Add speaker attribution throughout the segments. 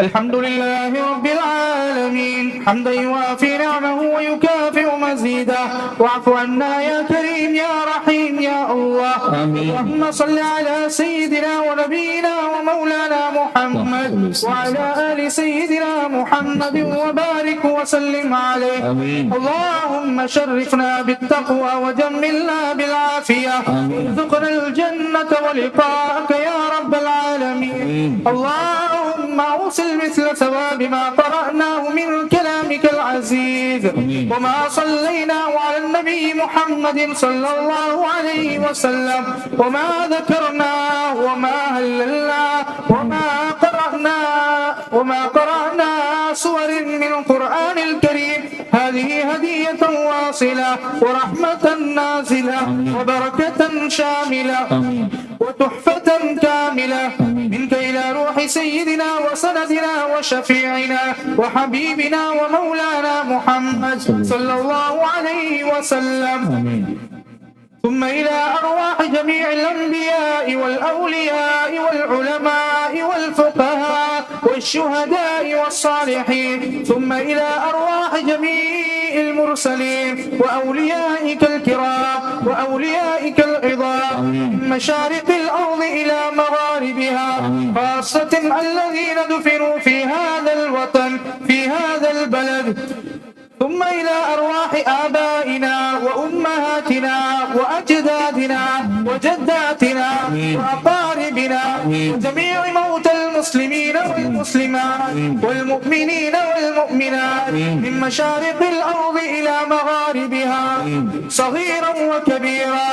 Speaker 1: الحمد لله رب العالمين حمدا يوافي نعمه ويكافئ مزيدا واعف عنا يا كريم يا رحيم يا الله
Speaker 2: آمين.
Speaker 1: اللهم صل على سيدنا ونبينا ومولانا محمد وعلى آل سيدنا محمد وبارك وسلم عليه
Speaker 2: آمين.
Speaker 1: اللهم شرفنا بالتقوى وجملنا بالعافية
Speaker 2: آمين.
Speaker 1: ارزقنا الجنة ولقاءك يا رب العالمين
Speaker 2: آمين.
Speaker 1: اللهم اوصل مثل ثواب ما قرأناه من كلامك العزيز. وما صلينا على النبي محمد صلى الله عليه وسلم. وما ذكرناه وما هللناه وما قرأنا وما قرأنا صور من القرآن الكريم. هذه هدية واصلة ورحمة نازلة وبركة شاملة. وتحفة كاملة منك إلى روح سيدنا وسندنا وشفيعنا وحبيبنا ومولانا محمد صلى الله عليه وسلم. ثم إلى أرواح جميع الأنبياء والأولياء والعلماء والفقهاء والشهداء والصالحين. ثم إلى أرواح جميع المرسلين. وأوليائك الكرام وأوليائك العظام. من مشارق الأرض إلى مغاربها. خاصة الذين دفنوا في هذا الوطن في هذا البلد. ثم إلى أرواح آبائنا وأمهاتنا وأجدادنا وجداتنا وأقاربنا وجميع موتى المسلمين والمسلمات والمؤمنين والمؤمنات من مشارق الأرض إلى مغاربها صغيرا وكبيرا.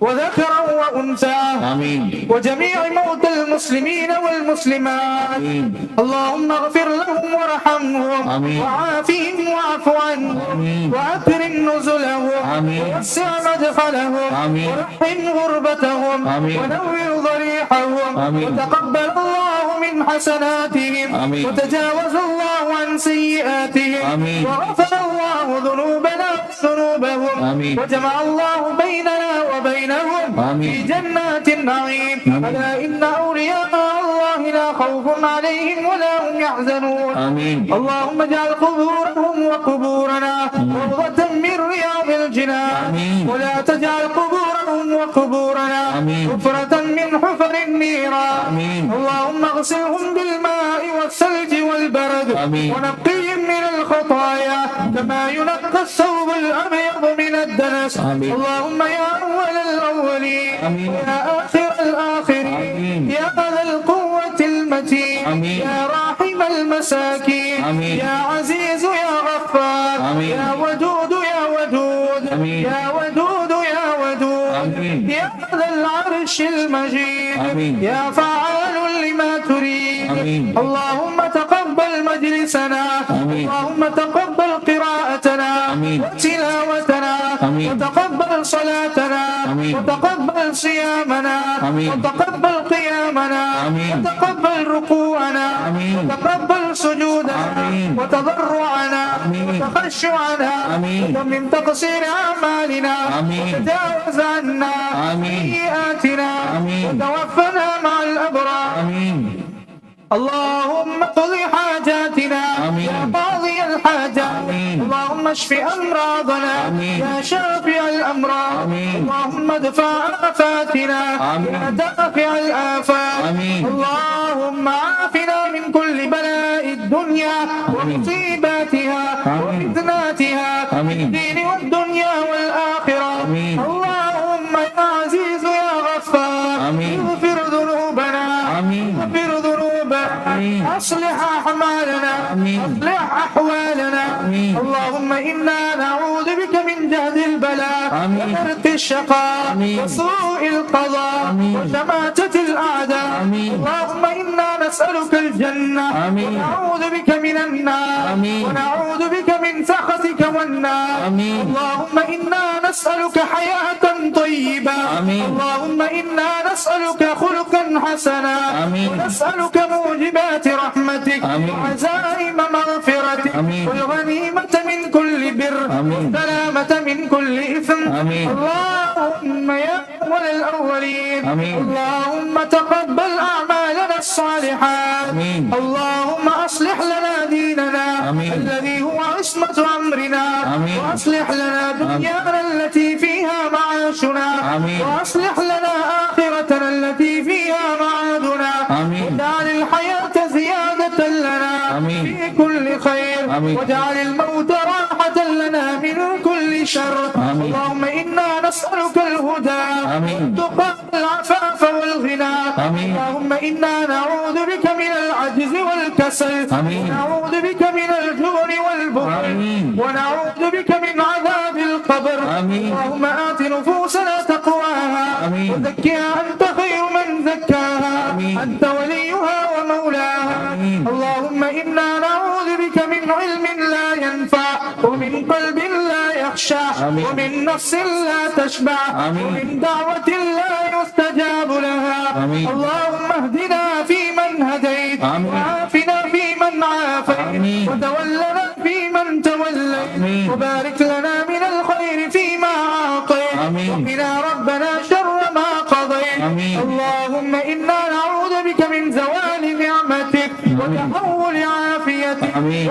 Speaker 1: وذكرا وأنثى
Speaker 2: آمين
Speaker 1: وجميع موتى المسلمين والمسلمات
Speaker 2: آمين
Speaker 1: اللهم اغفر لهم وارحمهم
Speaker 2: آمين.
Speaker 1: وعافهم واعف عنهم. وأكرم نزلهم
Speaker 2: آمين.
Speaker 1: ووسع مدخلهم
Speaker 2: آمين.
Speaker 1: ورحم غربتهم
Speaker 2: آمين.
Speaker 1: ونور ضريحهم
Speaker 2: آمين.
Speaker 1: وتقبل الله من حسناتهم
Speaker 2: آمين.
Speaker 1: وتجاوز الله عن سيئاتهم
Speaker 2: آمين.
Speaker 1: وغفر الله ذنوبنا ذنوبهم
Speaker 2: آمين.
Speaker 1: وجمع الله بيننا وبينهم
Speaker 2: آمين.
Speaker 1: في جنات النعيم ألا إن أولياء الله لا خوف عليهم ولا هم يحزنون
Speaker 2: آمين
Speaker 1: اللهم اجعل قبورهم وقبورنا روضة من رياض الجنان
Speaker 2: آمين.
Speaker 1: ولا تجعل قبورهم وقبورنا
Speaker 2: آمين.
Speaker 1: حفرة من حفر النيران
Speaker 2: آمين.
Speaker 1: اللهم اغسلهم بالماء والثلج والبرد
Speaker 2: آمين.
Speaker 1: ونقيهم من الخطايا كما ينقى الثوب الأبيض من الدنس
Speaker 2: آمين.
Speaker 1: اللهم يا أول الأولين
Speaker 2: آمين.
Speaker 1: يا آخر الآخرين
Speaker 2: آمين.
Speaker 1: يا ذا القوة المتين
Speaker 2: آمين.
Speaker 1: يا راحم المساكين
Speaker 2: آمين.
Speaker 1: يا عزيز يا غفار
Speaker 2: آمين.
Speaker 1: يا ودود يا ودود
Speaker 2: آمين.
Speaker 1: يا ودود يا ودود
Speaker 2: آمين.
Speaker 1: يا ذا العرش المجيد
Speaker 2: آمين.
Speaker 1: يا فعال لما تريد
Speaker 2: آمين.
Speaker 1: اللهم تقبل مجلسنا
Speaker 2: آمين.
Speaker 1: اللهم تقبل قراءتنا
Speaker 2: آمين.
Speaker 1: وتلاوتنا
Speaker 2: آمين.
Speaker 1: وتقبل صلاتنا
Speaker 2: آمين.
Speaker 1: وتقبل صيامنا
Speaker 2: آمين.
Speaker 1: وتقبل قيامنا
Speaker 2: آمين.
Speaker 1: وتقبل ركوعنا
Speaker 2: آمين.
Speaker 1: وتقبل سجودنا
Speaker 2: آمين.
Speaker 1: وتضرعنا
Speaker 2: آمين.
Speaker 1: وتخشعنا
Speaker 2: آمين.
Speaker 1: ومن تقصير أعمالنا
Speaker 2: آمين.
Speaker 1: وتجاوز عنا. سيئاتنا. وتوفنا مع الأبرار
Speaker 2: آمين
Speaker 1: اللهم اقض حاجاتنا. يا قاضي الحاجات. اللهم اشف
Speaker 2: أمراضنا.
Speaker 1: يا شافع
Speaker 2: الأمراض.
Speaker 1: اللهم ادفع
Speaker 2: آفاتنا.
Speaker 1: يا دافع
Speaker 2: الآفات.
Speaker 1: اللهم عافنا من كل بلاء الدنيا ومصيباتها. وفتناتها
Speaker 2: آمين.
Speaker 1: الدين والدنيا
Speaker 2: والآخرة
Speaker 1: أصلح أحوالنا
Speaker 2: آمين.
Speaker 1: اللهم إنا نعوذ بك من جهد البلاء
Speaker 2: آمين.
Speaker 1: ودرك الشقاء
Speaker 2: آمين.
Speaker 1: وسوء القضاء
Speaker 2: آمين.
Speaker 1: وشماتة الأعداء
Speaker 2: آمين.
Speaker 1: اللهم إنا نسألك الجنة
Speaker 2: آمين.
Speaker 1: ونعوذ بك من النار
Speaker 2: آمين.
Speaker 1: ونعوذ بك من سخطك والنار
Speaker 2: آمين.
Speaker 1: اللهم إنا نسألك حياة طيبة
Speaker 2: آمين.
Speaker 1: اللهم إنا نسألك خلقا حسنا
Speaker 2: آمين.
Speaker 1: ونسألك موجبات رحمتك
Speaker 2: آمين.
Speaker 1: وعزائم من كل بر. والسلامة السلامة من كل إثم. اللهم يا أول الأولين. اللهم تقبل أعمالنا الصالحات. اللهم أصلح لنا ديننا. الذي هو عصمة أمرنا. وأصلح لنا دنيانا التي فيها معاشنا. وأصلح لنا آخرتنا التي فيها معادنا. واجعل الحياة زيادة لنا. في كل خير. واجعل الموت كل شر
Speaker 2: آمين.
Speaker 1: اللهم إنا نسألك الهدى. والتقى والعفاف والغنى
Speaker 2: آمين.
Speaker 1: اللهم إنا نعوذ بك من العجز والكسل
Speaker 2: آمين.
Speaker 1: ونعوذ بك من الجبن والبخل. ونعوذ بك من عذاب القبر
Speaker 2: آمين.
Speaker 1: اللهم آت نفوسنا تقواها
Speaker 2: آمين.
Speaker 1: وزكها أنت خير من زكاها
Speaker 2: آمين.
Speaker 1: أنت وليها ومولاها
Speaker 2: آمين.
Speaker 1: اللهم إنا نعوذ بك من علم لا ينفع ومن قلب
Speaker 2: آمين.
Speaker 1: ومن نفس لا تشبع
Speaker 2: آمين.
Speaker 1: ومن دعوة لا يستجاب لها
Speaker 2: آمين.
Speaker 1: اللهم اهدنا فيمن هديت. وعافنا فيمن عافيت. وتولنا فيمن توليت. وبارك لنا من الخير فيما أعطيت. وقنا ربنا شر ما قضيت. اللهم إنا نعوذ بك من زوال نعمتك وتحول
Speaker 2: آمين.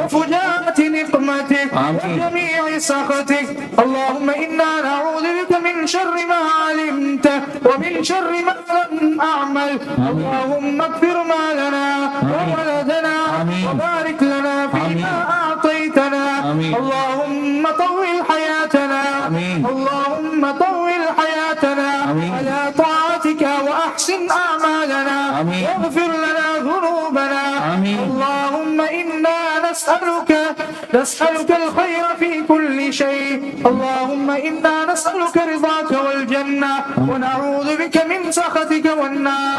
Speaker 1: نقمتك. وجميع سخطك اللهم إنا نعوذ بك من شر ما علمت ومن شر ما لم أعمل اللهم اغفر ما لنا وولدنا. وبارك لنا فيما. أعطيتنا. اللهم طول حياتنا. اللهم طول حياتنا. على طاعتك وأحسن أعمالنا. واغفر لنا ذنوبنا. اللهم إنا نسألك نسألك الخير في كل شيء اللهم إنا نسألك رضاك والجنة ونعوذ بك من سخطك والنار.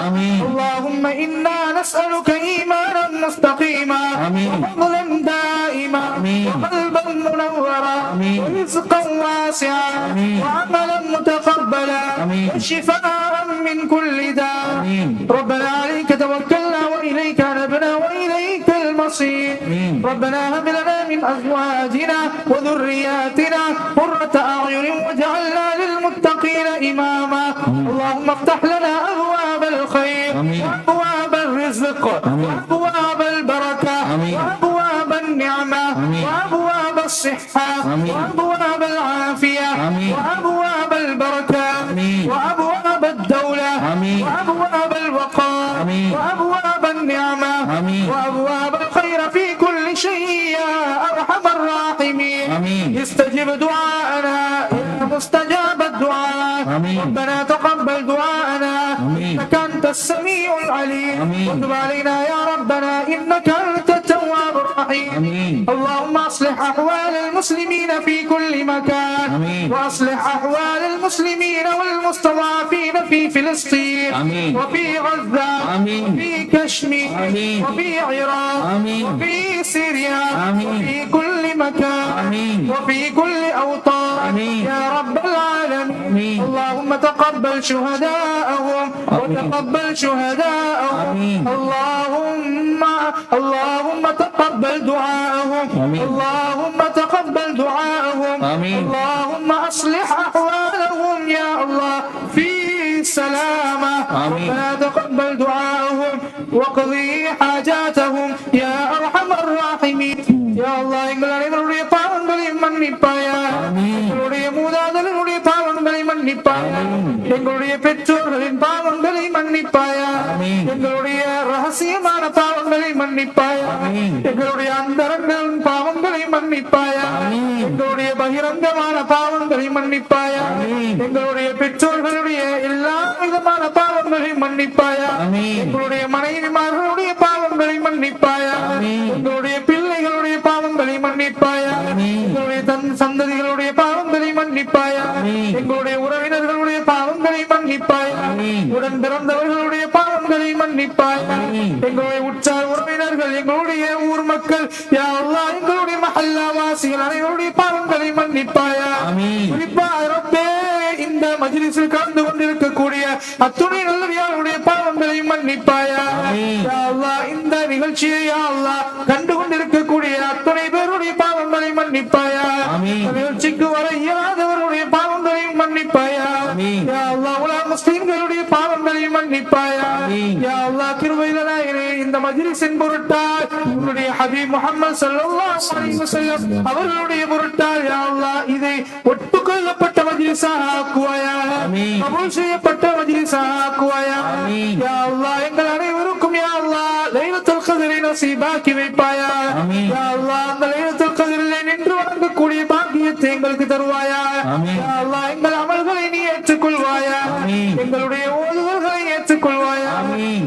Speaker 1: اللهم إنا نسألك إيمانا مستقيما. وفضلا دائما. وقلبا منورا. ورزقا واسعا. وعملا متقبلا. وشفاء من كل داء. ربنا عليك توكلنا
Speaker 2: آمين.
Speaker 1: ربنا هب لنا من أزواجنا وذرياتنا قرة أعين واجعلنا للمتقين إماما اللهم افتح لنا أبواب الخير. وأبواب الرزق. وأبواب البركة. وأبواب النعمة. وأبواب الصحة. وأبواب العافية. وأبواب البركة. وأبواب الدولة. وأبواب الوقار. وأبواب النعمة. وأبواب الخير في كل شيء يا أرحم الراحمين. استجب دعاءنا يا مستجاب الدعاء. ربنا تقبل دعاءنا. إنك أنت السميع العليم. وتب علينا يا ربنا إنك أنت التواب الرحيم
Speaker 2: آمين.
Speaker 1: اللهم أصلح أحوال المسلمين في كل مكان
Speaker 2: آمين.
Speaker 1: وأصلح أحوال المسلمين والمستضعفين في فلسطين
Speaker 2: آمين.
Speaker 1: وفي غزة
Speaker 2: آمين.
Speaker 1: وفي كشمير
Speaker 2: آمين.
Speaker 1: وفي عراق
Speaker 2: آمين.
Speaker 1: وفي سوريا
Speaker 2: آمين.
Speaker 1: وفي كل مكان
Speaker 2: آمين.
Speaker 1: وفي كل أوطان
Speaker 2: آمين.
Speaker 1: يا رب العالمين
Speaker 2: آمين.
Speaker 1: اللهم تقبل شهداءهم وتقبل شهداءهم. اللهم اللهم تقبل دعاءهم
Speaker 2: آمين.
Speaker 1: اللهم تقبل دعاءهم
Speaker 2: آمين.
Speaker 1: اللهم اصلح احوالهم يا الله في سلامه
Speaker 2: آمين.
Speaker 1: ربنا تقبل دعاءهم واقضي حاجاتهم يا ارحم الراحمين يا الله எங்கள் அனைவருடைய பாவங்களை மன்னிப்பாயா
Speaker 2: ஆமென்.
Speaker 1: எங்களுடைய மூதாதலனுடைய பாவங்களை மன்னிப்பாயா எங்களுடைய பெற்றோர்களின் பாவங்களை மன்னிப்பாயா. எங்களுடைய ரகசியமான பாவங்களை மன்னிப்பாயா. எங்களுடைய அந்தரங்களின் பாவங்களை மன்னிப்பாயா. எங்களுடைய பகிரங்கமான பாவங்களை மன்னிப்பாயா. எங்களுடைய பெற்றோர்களுடைய எல்லா விதமான பாவங்களை மன்னிப்பாயா. எங்களுடைய மனைவிமார்களுடைய பாவங்களை மன்னிப்பாயா. எங்களுடைய பிள்ளைகளுடைய பாவங்களை மன்னிப்பாயா. எங்களுடைய தன் சந்ததிகளுடைய பாவங்களை மன்னிப்பாயா. எங்களுடைய உறவினர்களுடைய பாவங்களை மன்னிப்பாயா. உடன் பிறந்தவர்களுடைய பாவங்களை மன்னிப்பாயா. எங்களுடைய உற்சாக உறவினர்கள் எங்களுடைய ஊர் மக்கள் யா அல்லாஹ் எங்களுடைய மஹல்லா வாசிகள் அனைவருடைய பாவங்களை மன்னிப்பாயா
Speaker 2: ஆமென்.
Speaker 1: மஜிலிசில் கலந்து கொண்டிருக்கக்கூடிய அத்துணை நல்லவியாருடைய பாவங்களையும் மன்னிப்பாயா? இந்த நிகழ்ச்சியை அல்லா கண்டு கொண்டிருக்கக்கூடிய அத்துணை பேருடைய பாவங்களை மன்னிப்பாயா? நிகழ்ச்சிக்கு வர இயலாதவருடைய
Speaker 2: பாவங்களையும்
Speaker 1: மன்னிப்பாயா? முஸ்லிம்களுடைய பாவங்களையும் மன்னிப்பாயா? யா இந்த மஜ்லிஸின் பொருட்டா உங்களுடைய ஹபீப் முகமது ஸல்லல்லாஹு அலைஹி அவர்களுடைய பொருட்டா யா அல்லாஹ் இதை ஒட்டுக்கொள்ளப்பட்ட மஜ்லிஸாக
Speaker 2: ஆக்குவாயா?
Speaker 1: கபூல் செய்யப்பட்ட மஜ்லிஸாக ஆக்குவாயாக
Speaker 2: ஆமீன்.
Speaker 1: யா அல்லாஹ் எங்கள் அனைவருக்கும் யா அல்லாஹ் லைலத்துல் கத்ரை நசீபாக்கி வைப்பாயா
Speaker 2: ஆமீன்.
Speaker 1: யா அல்லாஹ் அந்த லைலத்துல் கத்ரிலே நின்று வணங்கக்கூடிய பாக்கியத்தை எங்களுக்கு தருவாயா
Speaker 2: ஆமீன்.
Speaker 1: யா அல்லாஹ் எங்கள் அமல்களை நீ ஏற்றுக்கொள்வாயா
Speaker 2: ஆமீன்.
Speaker 1: எங்களுடைய ஓதுதல்களை ஏற்றுக்கொள்வாயா.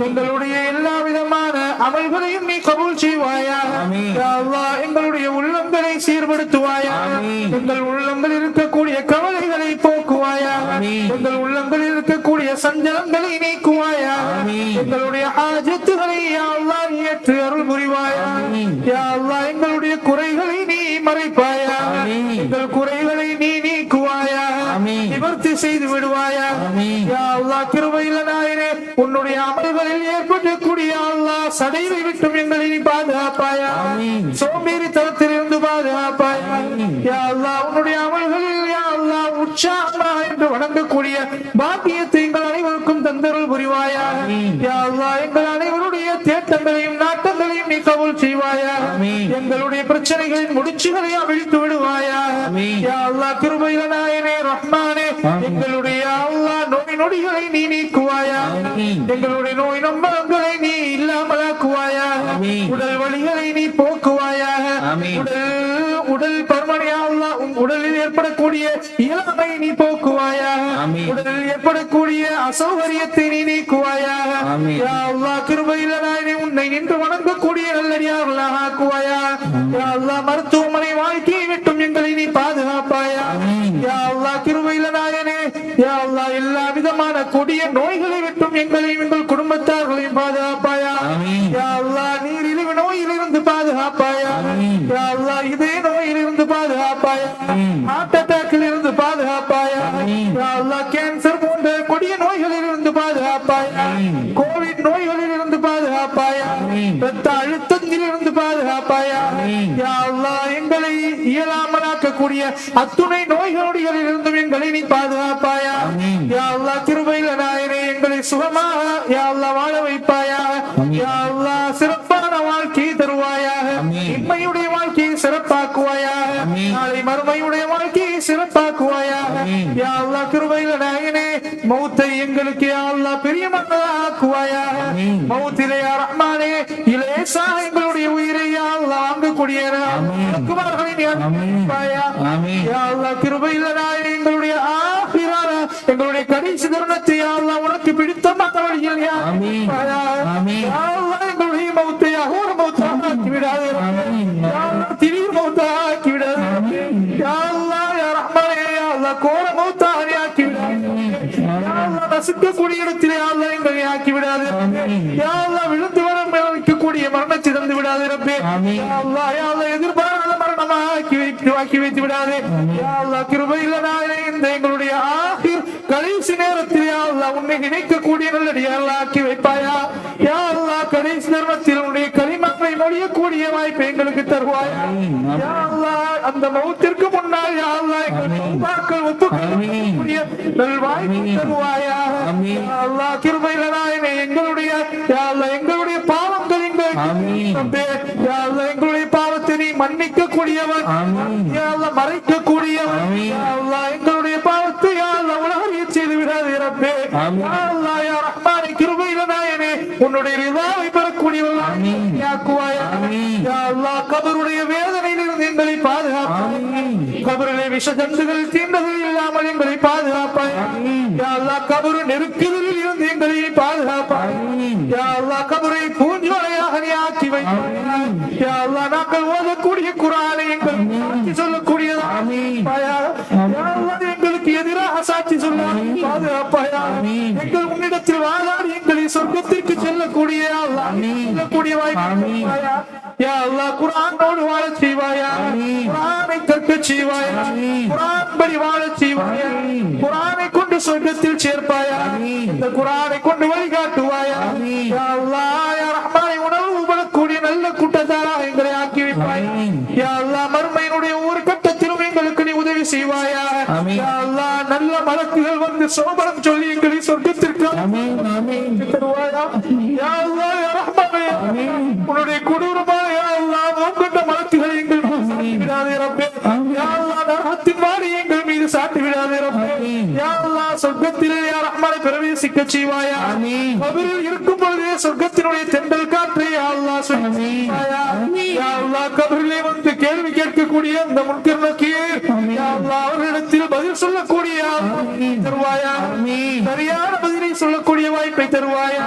Speaker 1: எங்களுடைய எல்லா விதமான அமல்களையும் நீ கபூல் செய்வாயா
Speaker 2: ஆமீன்.
Speaker 1: யா அல்லாஹ் எங்களுடைய உள்ளங்களை சீர்படுத்துவாயா. எங்கள் உள்ளங்களில் இருக்கக்கூடிய சஞ்சலங்களை நீக்குவாயா. எங்களுடைய ஹாஜத்துகளை யா அல்லாஹ் ஏற்று அருள் புரிவாயா. யா அல்லாஹ் எங்களுடைய குறைகளை நீ மறைப்பாயா. எங்கள் குறைகளை நிவர்த்தி செய்து விடுவாயா அல்லாஹ் கிருபையில நாயனே உன்னுடைய அமல்களில் ஏற்படக்கூடிய அல்லாஹ் சடைவை விட்டும் எங்களை நீ பாதுகாப்பாயா. சோம்பேறி தரத்திலிருந்து பாதுகாப்பாயா. யா அல்லாஹ் உன்னுடைய அமல்களில் யா அல்லாஹ் உற்சாகமாக என்று வணங்கக்கூடிய பாக்கியத்தை எங்கள் அனைவருக்கும் தந்தருள் புரிவாயா. யா அல்லாஹ் எங்கள் அனைவருடைய தேட்டங்களையும் நாட்டங்களையும் நீ கபூல் செய்வாயா. எங்களுடைய பிரச்சனைகளின் முடிச்சுகளை அவிழ்த்து விடுவாயா அல்லாஹ் கிருபையில நாயனே ரஹ்மானே. எங்களுடைய அல்லாஹ் நோய் நொடிகளை நீ நீக்குவாயா. எங்களுடைய நோய் நம்பங்களை நீ இல்லாமலாக்குவாயா. உடல் வலிகளை நீ போக்குவாயா. உடல் உடல் பருமனையா அல்லாஹ் உன் உடலில் ஏற்படக்கூடிய இயலாமை நீ போக்குவாயா
Speaker 2: ஆமீன்.
Speaker 1: உடலில் ஏற்படக்கூடிய அசௌகரியத்தை நீ நீக்குவாயா
Speaker 2: ஆமீன்.
Speaker 1: யா அல்லாஹ் கிருபையில நாயனே உன்னை நின்று வணங்கக்கூடிய நல்லடியார்களாக ஆக்குவாயா யா அல்லாஹ் மருத்துவமனை வாழ்க்கையை விட்டும் எங்களை நீ பாதுகாப்பாயா. யா அல்லாஹ் கிருபையில நாயனே யா அல்லாஹ் எல்லா விதமான கொடிய நோய்களை விட்டும் எங்களையும் எங்கள் குடும்பத்தார்களையும் பாதுகாப்பாயா. யா அல்லாஹ் நீரிழிவு நோயிலிருந்து பாதுகாப்பாயா அல்லாஹ் இதய நோயிலிருந்து பாதுகாப்பாயா. ஹார்ட் அட்டாக்கில் இருந்து பாதுகாப்பாயா அல்லாஹ் கேன்சர் போன்ற கொடிய நோய்களில் இருந்து பாதுகாப்பாயா. கோவிட் நோய்களில் இருந்து பாதுகாப்பாயா. ரத்த அழுத்தத்தில் இருந்து பாதுகாப்பாயா
Speaker 2: ஆமீன்.
Speaker 1: யா அல்லாஹ் எங்களை இயலாமலாக்கக்கூடிய அத்துணை நோய்களில் இருந்தும் எங்களை நீ பாதுகாப்பாயா
Speaker 2: ஆமீன்.
Speaker 1: யா அல்லாஹ் கிருபையில நாயனே எங்களை சுகமாக யா அல்லாஹ் வாழ வைப்பாயா
Speaker 2: ஆமீன்.
Speaker 1: யா அல்லாஹ் சிறப்பான வாழ்க்கையை தருவாயா
Speaker 2: ஆமீன்.
Speaker 1: இன்மையுடைய வாழ்க்கையை சிறப்பாக்குவாயா
Speaker 2: ஆமீன்.
Speaker 1: நாளை மறுமையுடைய வாழ்க்கையை சிறப்பாக்குவாயா
Speaker 2: ஆமீன்.
Speaker 1: யா அல்லாஹ் கிருபையில நாயனே மௌத்தை எங்களுக்கு யா அல்லாஹ் பெரியமன்னதா ஆக்குவாயா
Speaker 2: ஆமீன்.
Speaker 1: மௌத்திலே ரஹ்மானே இலேசா எங்களுடைய உயிரை யா அல்லாஹ் வாங்கக்கூடிய
Speaker 2: ஆமீன்.
Speaker 1: குமார்களை நீ
Speaker 2: ஆமீன்.
Speaker 1: அனுப்பிப்பாயா
Speaker 2: ஆமீன்.
Speaker 1: யா அல்லாஹ் கிருபையில நாயனே எங்களுடைய ஆகிரான எங்களுடைய கடைசி தருணத்தை யா அல்லாஹ் உனக்கு. யா அல்லாஹ் எங்களுடைய மௌத்தை அகோர மௌத்தாக ஆக்கி விடாதே திடீர் மௌத்தாக ஆக்கி விடாதே ரஹ்மானே கோர மௌத்தாக ஆக்கி விடாதே நசுக்கக்கூடிய இடத்திலே யா அல்லாஹ் எங்களை ஆக்கி விடாதே
Speaker 2: ஆமீன்.
Speaker 1: யா அல்லாஹ் விழுந்து வர வைக்கக்கூடிய மரணத்தை தந்து விடாதே ரப்பே. அல்லாஹ் யா அல்லாஹ் எதிர்பாராத மரணமா ஆக்கி வைத்து ஆக்கி வைத்து விடாதே. யா அல்லாஹ் கிருபையில் இந்த எங்களுடைய ஆகிர் கடைசி நேரத்தில் யா அல்லாஹ் உன்னை நினைக்கக்கூடிய நல்லடியார்கள் ஆக்கி வைப்பாயா? யா அல்லாஹ் கடைசி நேரத்தில் உன்னுடைய களிமக்களை மொழியக்கூடிய வாய்ப்பை எங்களுக்கு தருவாயா. அந்த மௌத்திற்கு முன்னால் எங்கள் ஒப்புக்கொள்ளக்கூடிய நல்வாய்ப்பு தருவாயா கிருபையில் எங்களுடைய எங்களுடைய பாவங்கள் எங்களுடைய பாவத்தை நீ மன்னிக்க கூடியவன் மறைக்க கூடியவன் எங்களுடைய பாவத்தை உலகறிய செய்து விடாதே ரஹ்மானே கிருபையில உன்னுடைய ரிதாவை அல்லாஹ் கபருடைய வேதனையிலிருந்து எங்களை பாதுகாப்பாய். கபரிலே விஷ ஜந்துகள் தீண்டகள் இல்லாமல் எங்களை பாதுகாப்பாய். அல்லாஹ் கபரு நெருக்குதலில் இருந்து எங்களை பாதுகாப்பாய். அல்லாஹ் கபரை பூஞ்சோலையாக நீ ஆக்கி. யா அல்லாஹ் நாங்கள் ஓதக்கூடிய குரானை எங்கள் சாட்சி சொல்லக்கூடியதா?
Speaker 2: ஆமீன்.
Speaker 1: பாயா. யா அல்லாஹ் எங்களுக்கு எதிராக சாட்சி சொல்ல பாதுகாப்பாயா. எங்கள் உன்னிடத்தில் வாதாடி எங்களை சொர்க்கத்திற்கு செல்லக்கூடிய. செல்லக்கூடிய. யா அல்லாஹ் குரானோடு செய்வாயா. குரானை கற்கச் செய்வாயா
Speaker 2: ஆமீன்.
Speaker 1: குரான் படி வாழச் செய்வாயா
Speaker 2: ஆமீன்.
Speaker 1: குரானை கொண்டு சொர்க்கத்தில் சேர்ப்பாயா. இந்த குரானை கொண்டு வழிகாட்டுவாயா. யா அல்லாஹ் யா ரஹ்மானை உணர்வு பெறக்கூடிய நல்ல கூட்டத்தாராக எங்களை ஆக்கி வைப்பாய். யா அல்லாஹ் மறுமையினுடைய ஒவ்வொரு கட்டத்திலும் எங்களுக்கு நீ உதவி செய்வாயா நல்ல மலக்குகள் வந்து சோபனம் சொல்லி எங்களை சொர்க்கத்திற்கு
Speaker 2: உன்னுடைய கொடூரமான
Speaker 1: கொண்ட மலக்குகளை எங்கள் விடாதே ரப்பே. நரகத்தின் மாறி எங்கள் மீது சாட்டி விடாதே ரப்பே சொர்க்கத்திலே யார் அம்மாவை பிரவேசிக்க செய்வாயா? இருக்கும் பொழுது சொர்க்கத்தினுடைய தென்றல் காற்றை சுவாயா யா அல்லாஹ் கபரிலே வந்து கேள்வி கேட்கக்கூடிய அந்த முன்கர் அல்லாஹ் அவர்களிடத்தில் பதில் சொல்லக்கூடிய தருவாயா? சரியான பதிலை சொல்லக்கூடிய வாய்ப்பை தருவாயா?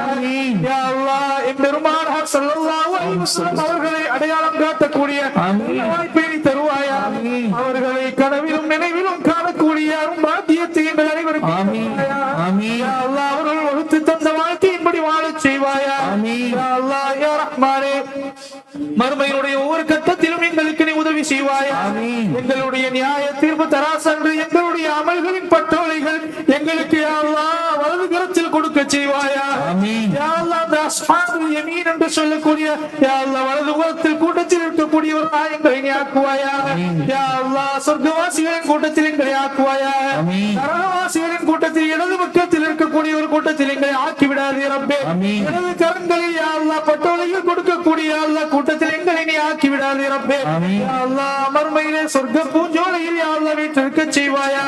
Speaker 1: அலைஹி வஸல்லம் அவர்களை அடையாளம் காட்டக்கூடிய வாய்ப்பை நீ தருவாயா? அவர்களை கனவிலும் நினைவிலும் காணக்கூடிய அரும்பாக்கியத்தை எங்கள் அனைவருக்கும் அவர்கள் வகுத்து தந்த வாழ்க்கையின்படி வாழச் செய்வாயா மறுமையினுடைய ஒவ்வொரு கட்டத்திலும் எங்களுக்கு நீ உதவி செய்வாயா. எங்களுடைய நியாய தீர்ப்பு தராசன்று எங்களுடைய அமல்களின் பட்டோலைகள் எங்களுக்கு வலது கரத்தில் கொடுக்க செய்வாயா? அஸ்ஹாபுல் யமீன் என்று சொல்லக்கூடிய யா அல்லாஹ் வலது புறத்தில் கூட்டத்தில் இருக்கக்கூடியவர்களாக எங்களை நீ ஆக்குவாயா யா அல்லாஹ் சொர்க்கவாசிகளின் கூட்டத்தில் எங்களை ஆக்குவாயா
Speaker 2: ஆமீன்.
Speaker 1: நரகவாசிகளின் கூட்டத்தில் இடது பக்கத்தில் இருக்கக்கூடிய ஒரு கூட்டத்தில் எங்களை ஆக்கி விடாதே ரப்பே. இடது கரங்களில் யா அல்லாஹ் பட்டோலைகள் கொடுக்கக்கூடிய யா அல்லாஹ் கூட்டத்தில் எங்களை நீ ஆக்கி விடாதே ரப்பே. யா அல்லாஹ் மறுமையிலே சொர்க்க பூஞ்சோலையில் யா அல்லாஹ் வீட்டிற்கு செய்வாயா.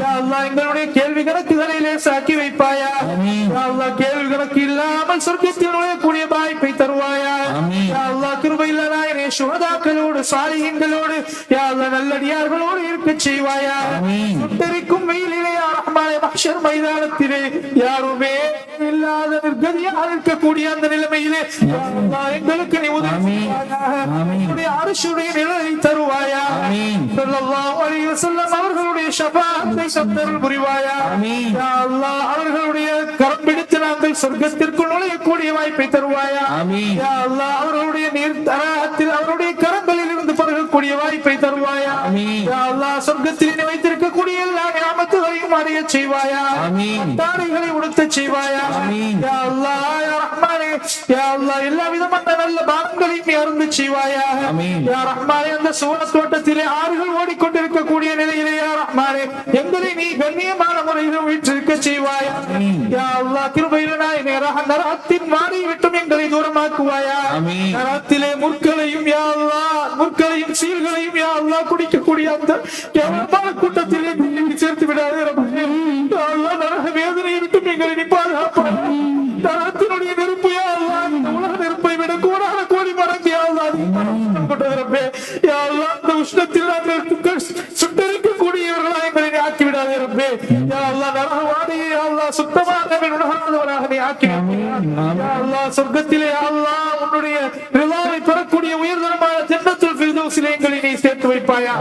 Speaker 1: யா அல்லாஹ் எங்களுடைய கேள்வி கணக்குகளை லேசாக்கி வைப்பாயா. யா அல்லாஹ் கேள்வி கணக்கு இல்லாமல் சொர்க்கத்தில் நுழையக்கூடிய வாய்ப்பை தருவாயா
Speaker 2: ஆமீன்.
Speaker 1: யா அல்லாஹ் கிருபையில் நாயனே சுகதாக்களோடு சாலிஹீன்களோடு யா அல்லாஹ் நல்லடியார்களோடு இருக்க செய்வாயா. சுட்டரிக்கும் வெயிலிலே ரஹ்மானே மஹ்ஷர் மைதானத்திலே யாருமே இல்லாத நிர்கதியாக இருக்கக்கூடிய அந்த நிலைமையிலே எங்களுக்கு நீ உதவி அரசுடைய நிழலை தருவாயா. அவர்களுடைய ஷஃபாஅத்தை சத்தருள் புரிவாயா அவர்களுடைய கரம் பிடித்து நாங்கள் சொர்க்கத்திற்குள் நுழையக்கூடிய வாய்ப்பை தருவாயா? அவர்களுடைய நீர் தராகத்தில் அவருடைய கரங்களில் இருந்து பருகக்கூடிய வாய்ப்பை தருவாயா அல்லாஹ் சொர்க்கத்தில் வைத்திருக்கக்கூடிய எல்லா ஞாபகங்களையும் அடைய செய்வாயா. தாடைகளை உடுத்த செய்வாயா ரஹ்மானே யா எல்லா விதமான நல்ல பாகங்களையும் நீ அருந்து செய்வாயா
Speaker 2: ஆமீன்.
Speaker 1: யா ரஹ்மானே அந்த சோழ தோட்டத்திலே ஆறுகள் ஓடிக்கொண்டிருக்கக்கூடிய நிலையிலே யா ரஹ்மானே எங்களை நீ கண்ணியமான முறையில் வீற்றிருக்க செய்வாயா. யா அல்லாஹ் கிருபையில் நாய் நேராக நரகத்தின் மாறி விட்டும் எங்களை தூரமாக்குவாயா. நரகத்திலே முற்களையும் சீல்களையும் குடிக்கக்கூடிய அந்த கேவலமான கூட்டத்திலே நீ சேர்த்து விடாதே ரப்பே. நரக வேதனையை விட்டு எங்களை நீ பாதுகாப்பாயா நரகத்தினுடைய நெருப்பு யா உலக நெருப்பை விட கூடாத கோடி மடங்கு யா அல்லாஹ் அதிகமாக அந்த உஷ்ணத்தில் நாங்கள் சுட்டரிக்கக்கூடியவர்களாக எங்களை ஆக்கி விடாதே ரப்பே. யா அல்லாஹ் சுத்தமாக ஆக்கி அல்லாஹ் சொர்க்கத்திலே அல்லாஹ் உன்னுடைய ரிலாவை பெறக்கூடிய உயர்தரமான ஜன்னத்துல் ஃபிர்தௌஸிலே எங்களை நீ சேர்த்து வைப்பாயா?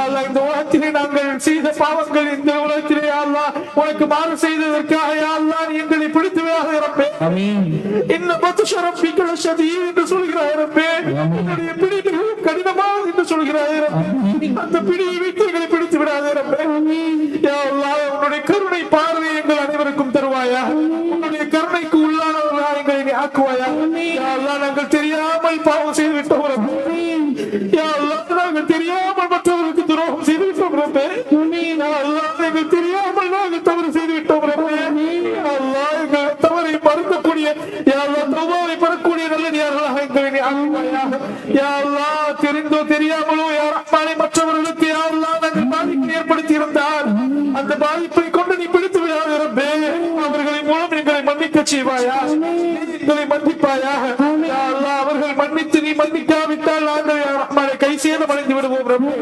Speaker 1: அல்லாஹ் இந்த உலகத்திலே நாங்கள் செய்த பாவங்கள் இந்த உலகத்திலே அல்லாஹ் உனக்கு மாறு செய்ததற்காக அல்லாஹ் எங்களை பிடித்து விடாதே ரப்பே
Speaker 2: ஆமீன்.
Speaker 1: இன்ன பத்துஷ ரப்பிக்கல் ஷதீத் என்று சொல்கிறாய் ரப்பே உன்னுடைய பிடி மிகவும் கடினமானது என்று சொல்கிறாய் அந்த பிடியை விட்டு எங்களை செய்து விட்டோம் ரப்பே யா அல்லாஹ் நாங்கள் தெரியாமல் மற்றவர்களுக்கு துரோகம் செய்து விட்டோம் ரப்பே யா அல்லாஹ் நாங்கள் தெரியாமல் நாங்கள் தவறு செய்து விட்டோம் ரப்பே அல்லாஹ் எங்கள் தவறை யா அல்லாஹ் பெறக்கூடிய எங்களை யா அல்லாஹ் தெரிந்தோ தெரியாமலோ யா ரஹ்மானே மற்றவர்களுக்கு யா அல்லாஹ் நாங்கள் ஏற்படுத்தி அந்த பாதிப்பை கொண்டு நீ பிடித்து விடாத ரப்பே. அவர்களை மூலம் எங்களை மன்னிக்க செய்வாயா நீ எங்களை மன்னிப்பாயா மன்னிக்காவிட்டால் நாங்கள் யா ரஹ்மானே கை சேதம் அடைந்து விடுவோம் ரப்பே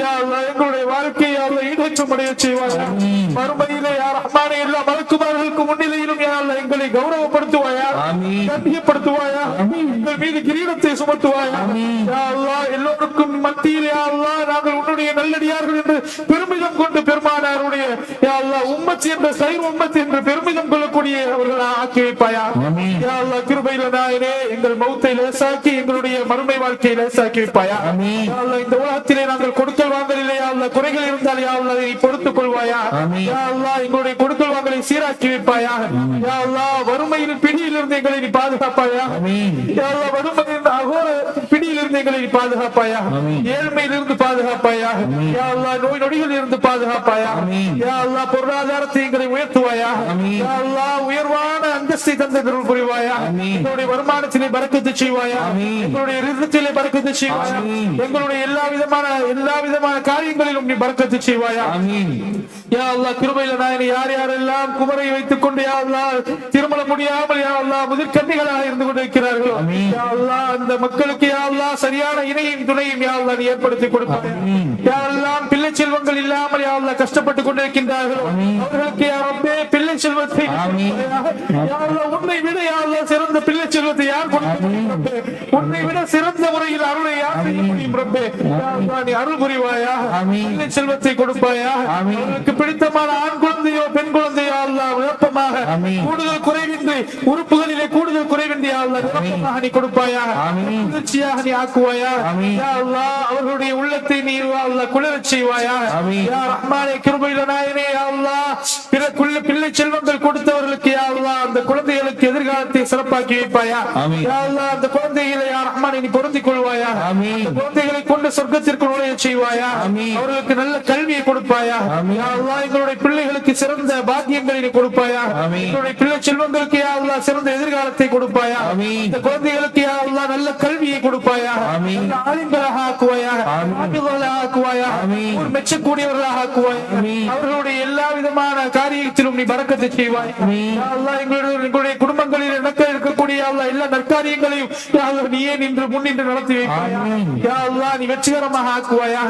Speaker 1: யா அல்லாஹ் எங்களுடைய வாழ்க்கையை யா அல்லாஹ் ஈடேற்றம் அடைய செய்வாயா மறுமையிலே யா ரஹ்மானே எல்லா மலக்குமார்களுக்கு முன்னிலையிலும் எங்களை கௌரவப்படுத்துவாயா. கண்ணியப்படுத்துவாயா? எங்கள் மீது கிரீடத்தை சுமத்துவாயா? எல்லோருக்கும் மத்தியில் நாங்கள் உன்னுடைய நல்லடியார்கள் என்று பெருமிதம் கொண்டு பெருமானாருடைய உம்மத் என்ற சைர் உம்மத் என்று பெருமிதம் கொள்ளக்கூடிய அவர்கள் ஆக்கி வைப்பாயா? கிருபையில நாயனே எங்கள் மௌத்தை லேசாக்கி எங்களுடைய மறுமை வாழ்க்கையை லேசாக்கி வைப்பாயா? இந்த உலகத்திலே நாங்கள் கொடுக்கல் வாங்கலில்லை குறைகள் இருந்தால் யா அல்லாஹ் அதை பொறுத்துக் கொள்வாயா? எங்களுடைய கொடுக்கல் வாங்கலை சீராக்கி வைப்பாயா? யா அல்லாஹ் வறுமையில் பிடியிலிருந்து எங்களை நீ பாதுகாப்பாயா
Speaker 2: ஆமீன்.
Speaker 1: யா அல்லாஹ் வறுமையின் அகோர பிடியிலிருந்து எங்களை நீ பாதுகாப்பாயா
Speaker 2: ஆமீன்.
Speaker 1: ஏழ்மையிலிருந்து பாதுகாப்பாயா யா அல்லாஹ் நோய் நொடிகளில் இருந்து பாதுகாப்பாயா
Speaker 2: ஆமீன்.
Speaker 1: யா அல்லாஹ் பொருளாதாரத்தை எங்களை உயர்த்துவாயா
Speaker 2: ஆமீன்.
Speaker 1: அந்தஸ்தை தந்து திருள் புரிவாயா. எங்களுடைய வருமானத்திலே பறக்கத்து செய்வாயா. எங்களுடைய ரிதத்திலே பறக்கத்து செய்வாயா. எங்களுடைய எல்லா விதமான எல்லா விதமான காரியங்களிலும் நீ பறக்கத்து செய்வாயா? யா அல்லாஹ் கிருபையில நாயனே யார் யாரெல்லாம் குமரை வைத்துக் கொண்டு யா அல்லாஹ் திருமணம் முடியாமல் யா அல்லாஹ் முதிர்கண்ணிகளாக இருந்து கொண்டிருக்கிறார்களோ? யா அல்லாஹ் அந்த மக்களுக்கு யா அல்லாஹ் சரியான இணையும் துணையும் யா அல்லாஹ் நீ ஏற்படுத்தி கொடுப்பாய்? யா அல்லாஹ் பிள்ளை செல்வங்கள் இல்லாமல் யா அல்லாஹ் கஷ்டப்பட்டு கொண்டிருக்கின்றார்களோ? அவர்களுக்கு யா ரப்பே பிள்ளை செல்வத்தை உன்னை விட யா அல்லாஹ் சிறந்த பிள்ளை செல்வத்தை யார்? உன்னை விட சிறந்த முறையில் அருளை யார் செய்ய முடியும் ரப்பே? நீ அருள் புரிவாயா? பிள்ளை செல்வத்தை கொடுப்பாயா? அவர்களுக்கு பிடித்தமான ஆண் குழந்தையோ பெண் குழந்தையோ அல்லாஹ் விருப்பமாக கூடுதல் குறைவின்றி உறுப்புகளிலே கூடுதல் குறைவின்றி அல்லாஹ் விருப்பமாக நீ கொடுப்பாயா? குளிர்ச்சியாக நீ ஆக்குவாயா? யா அல்லாஹ் அவர்களுடைய உள்ளத்தை நீ யா அல்லாஹ் குளிரச் செய்வாயா? யா ரஹ்மானே கிருபையில நாயனே யா அல்லாஹ் பிற பிள்ளை செல்வங்கள் கொடுத்தவர்களுக்கு யா அல்லாஹ் அந்த குழந்தைகளுக்கு எதிர்காலத்தை சிறப்பாக்கி வைப்பாயா? அந்த குழந்தைகளை யா ரஹ்மானே நீ பொருந்திக் கொள்வாயா? குழந்தைகளை கொண்டு சொர்க்கத்திற்கு நுழைய செய்வாயா? அவர்களுக்கு நல்ல கல்வியை கொடுப்பாயா? எங்களுடைய பிள்ளைகளுக்கு சிறந்த பாக்கியங்களை நீ கொடுப்பாயா? எங்களுடைய பிள்ளை செல்வங்களுக்கு யா அல்லாஹ் சிறந்த எதிர்காலத்தை கொடுப்பாயா? இந்த குழந்தைகளுக்கு யா அல்லாஹ் நல்ல கல்வியை கொடுப்பாயா? ஆலிம்களாக ஆக்குவாயா? ஆக்குவாயா? ஒரு மெச்சக்கூடியவர்களாக ஆக்குவாயா? அவர்களுடைய எல்லா விதமான காரியத்திலும் நீ பறக்கத்தை செய்வாய். எங்களுடைய எங்களுடைய குடும்பங்களில் நடக்க இருக்கக்கூடிய எல்லா நற்க அல்லாஹ் நீயே நின்று முன்னின்று நடத்தி வைப்பாயா? நீ வெற்றிகரமாக ஆக்குவாயா?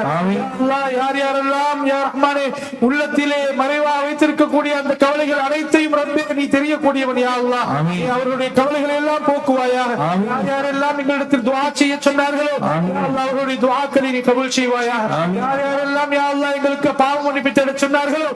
Speaker 1: யார் யாரெல்லாம் யா ரஹ்மானே உள்ளத்திலே மறைவா வைத்திருக்கக்கூடிய அந்த கவலைகள் அனைத்தையும் ரப்பே நீ தெரியக்கூடியவன் யா அல்லாஹ் நீ அவர்களுடைய கவலைகளை எல்லாம் போக்குவாயா? யார் யாரெல்லாம் எங்களிடத்தில் துஆ செய்ய சொன்னார்களோ அவர்களுடைய துஆக்களை நீ கபூல் செய்வாயா? யார் யாரெல்லாம் யா அல்லாஹ் எங்களுக்கு பாவம் மன்னிப்பு தேட சொன்னார்களோ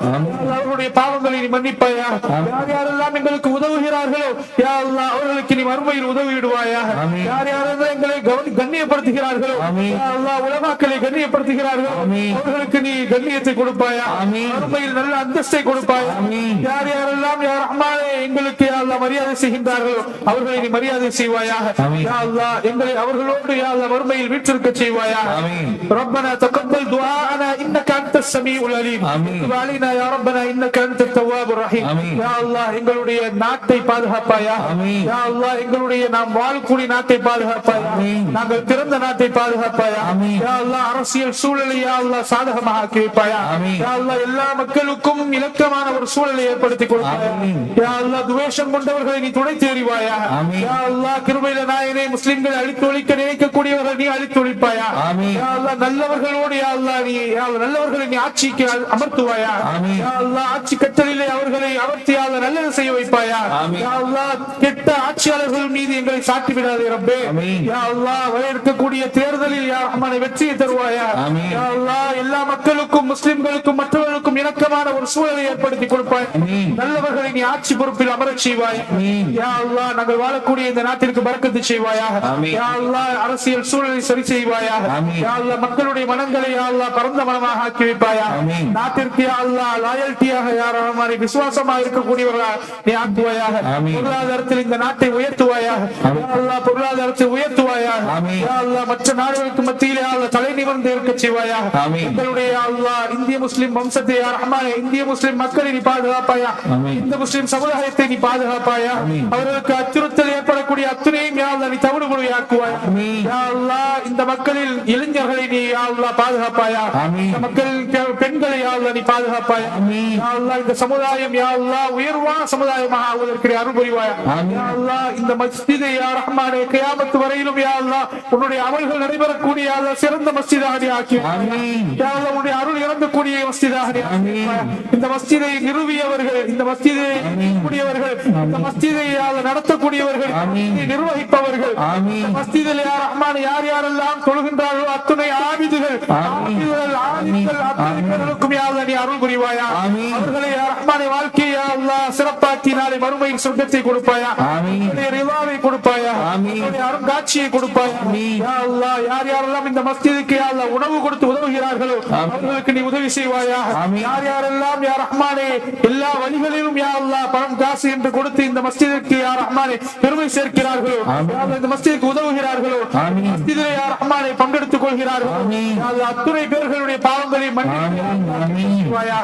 Speaker 1: அவர்களுடைய பாவங்களை நீ மன்னிப்பாயா? யார் யாரெல்லாம் எங்களுக்கு உதவுகிறார்களோ யா அல்லாஹ் அவர்களுக்கு நீ மறுமையில் உதவி விடுவாயா யார் யாரெல்லாம் எங்களை கவனி- கண்ணியப்படுத்துகிறார்களோ யா அல்லாஹ் உலமாக்களை கண்ணியப்படுத்துகிறார்களோ அவர்களுக்கு நீ கண்ணியத்தை கொடுப்பாயா மறுமையில் நல்ல அந்தஸ்தை கொடுப்பாயா யார் யாரெல்லாம் யா ரஹ்மானே எங்களுக்கு யா அல்லாஹ் மரியாதை செய்கின்றார்களோ அவர்களை நீ மரியாதை செய்வாயா யா அல்லாஹ் எங்களை அவர்களோடு யா அல்லாஹ் மறுமையில் வீற்றிருக்க செய்வாயா ربنا تقبل دعاءنا انك انت السميع العليم تب علينا يا ربنا انك انت التواب الرحيم يا الله எங்களுடைய நாட்டை பாதுகாப்பாயா யா அல்லாஹ் எங்களுடைய நாம் வாழக்கூடிய நாட்டை பாதுகாப்பாயா. நாங்கள் பிறந்த நாட்டை பாதுகாப்பாயா? அல்லாஹ் அரசியல் சூழலை யா அல்லாஹ் சாதகமாக ஆக்கி வைப்பாயா அல்லாஹ் எல்லா மக்களுக்கும் இலக்கமான ஒரு சூழலை ஏற்படுத்தி கொடுப்பாயா? அல்லாஹ் துவேஷம் கொண்டவர்களை நீ துடைத்து எறிவாயா யா அல்லாஹ் கிருபையில நாயனே முஸ்லிம்களை அழித்து ஒழிக்க நினைக்கக்கூடியவர்கள் நீ அழித்து ஒழிப்பாயா அல்லாஹ் நல்லவர்களோடு அல்லாஹ் நீ நல்லவர்களை நீ ஆட்சிக்கு அமர்த்துவாயா? அல்லாஹ் ஆட்சி கட்டளிலே அவர்களை அமர்த்தி நல்லது செய்ய வைப்பாயா? அல்லாஹ் கெட்ட ஆட்சியாளர்கள் மீது எங்களை சாட்டி விடாதே ரப்பே யா அல்லாஹ் தேர்தலில் யா ரஹ்மானே வெற்றியை தருவாயா? யா அல்லாஹ் எல்லா மக்களுக்கும் முஸ்லிம்களுக்கும் மற்றவர்களுக்கும் இணக்கமான ஒரு சூழலை ஏற்படுத்தி கொடுப்பாய். நல்லவர்களை நீ ஆட்சி பொறுப்பில் அமரச் செய்வாய். யா அல்லாஹ் நாங்கள் வாழக்கூடிய இந்த நாட்டிற்கு பறக்கத்து செய்வாயாக. யா அல்லாஹ் அரசியல் சூழலை சரி செய்வாயாக. யா அல்லாஹ் மக்களுடைய மனங்களை யா அல்லாஹ் பரந்த மனமாக ஆக்கி வைப்பாயா நாட்டிற்கு யா அல்லாஹ் லாயல்ட்டியாக யார் மாதிரி விசுவாசமாக இருக்கக்கூடியவர்களாக நீ ஆக்குவாயாக. பொருளாதாரத்தில் இந்த நாட்டை உயர்த்துவாயாக. யா அல்லாஹ் பொருளாதாரத்தை உயர்த்துவாயாக? யா அல்லாஹ் மற்ற நாடுகளுக்கு மத்தியிலே யா அல்லாஹ் தலை நிமிர்ந்து இருக்க செய்வாயாக? எங்களுடைய யா அல்லாஹ் இந்திய முஸ்லிம் வம்சத்தை ரஹ்மானே இந்திய முஸ்லிம் மக்களை நீ பாதுகாப்பாயா இந்த முஸ்லிம் சமுதாயத்தை நீ பாதுகாப்பாயா? அவர்களுக்கு அச்சுறுத்தல் ஏற்படக்கூடிய அத்துணையும் யா அல்லாஹ் நீ தவிடு முழுமையாக்குவாய் யா அல்லாஹ் இந்த மக்களில் இளைஞர்களை நீ யா அல்லாஹ் பாதுகாப்பாயா? இந்த மக்கள் பெண்களை யா அல்லாஹ் நீ பாதுகாப்பாயா? யா அல்லாஹ் இந்த சமுதாயம் யா அல்லாஹ் உயர்வான சமுதாயமாக ஆவதற்கு அருள் புரிவாயா? யா அல்லாஹ் இந்த மஸ்ஜிதை யா ரஹ்மானே கியாமத் வரையிலும் யா அல்லாஹ் உன்னுடைய அமல்கள் நடைபெறக்கூடிய சிறந்த மஸ்ஜிதாக நீ ஆக்கி யா அல்லாஹ் உன்னுடைய அருள் இறங்கக்கூடிய மஸ்ஜிதாக. இந்த மஸ்ஜிதை நிறுவியவர்கள் இந்த மஸ்ஜிதை கூடியவர்கள் இந்த மஸ்ஜிதை நடத்தக்கூடியவர்கள் நிர்வகிப்பவர்கள் மஸ்ஜிதில் யா ரஹ்மான் யார் யாரெல்லாம் தொழுகின்றார்களோ அத்துணை யா நீ அருள் புரிவாயா? அவர்களை யா ரஹ்மானை வாழ்க்கையை அல்லாஹ் சிறப்பாக்கி நாளை மறுமையில் சொர்க்கத்தை கொடுப்பாயா? ரிவாவை கொடுப்பாயா? உன்னுடைய அருங்காட்சியை கொடுப்பாயா யா அல்லாஹ் யார் யாரெல்லாம் இந்த மஸ்ஜிதுக்கு யா அல்லாஹ் உணவு கொடுத்து உதவுகிறார்களோ அவர்களுக்கு நீ உதவி செய்வாயா யார் யாரெல்லாம் யா ரஹ்மானே எல்லா வழிகளிலும் யா அல்லாஹ் பணம் காசு என்று கொடுத்து இந்த மஸ்ஜிதுக்கு யா ரஹ்மானே பெருமை சேர்க்கிறார்களோ யா அல்லாஹ் இந்த மஸ்ஜிதுக்கு உதவுகிறார்களோ மஸ்ஜிதிலே யா ரஹ்மானே பங்கெடுத்துக் கொள்கிறார்களோ யா அல்லாஹ் அத்துணை பேர்களுடைய பாவங்களை மன்னிப்பாயா யா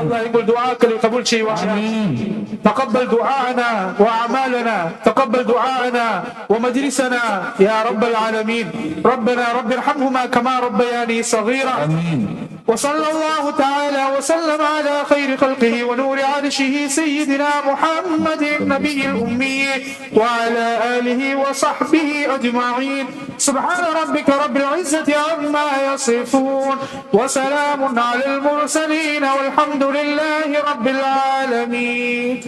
Speaker 1: அல்லாஹ் எங்கள் துஆக்களை கபூல் செய்வாயா تقبل دعاءنا وأعمالنا تقبل دعاءنا ومجلسنا يا رب العالمين. ربنا رب ارحمهما كما ربياني صغيرا. وصلى الله تعالى وسلم على خير خلقه ونور عرشه سيدنا محمد النبي الأمي وعلى آله وصحبه أجمعين. سبحان ربك رب العزة عما يصفون. وسلام على المرسلين والحمد لله رب العالمين.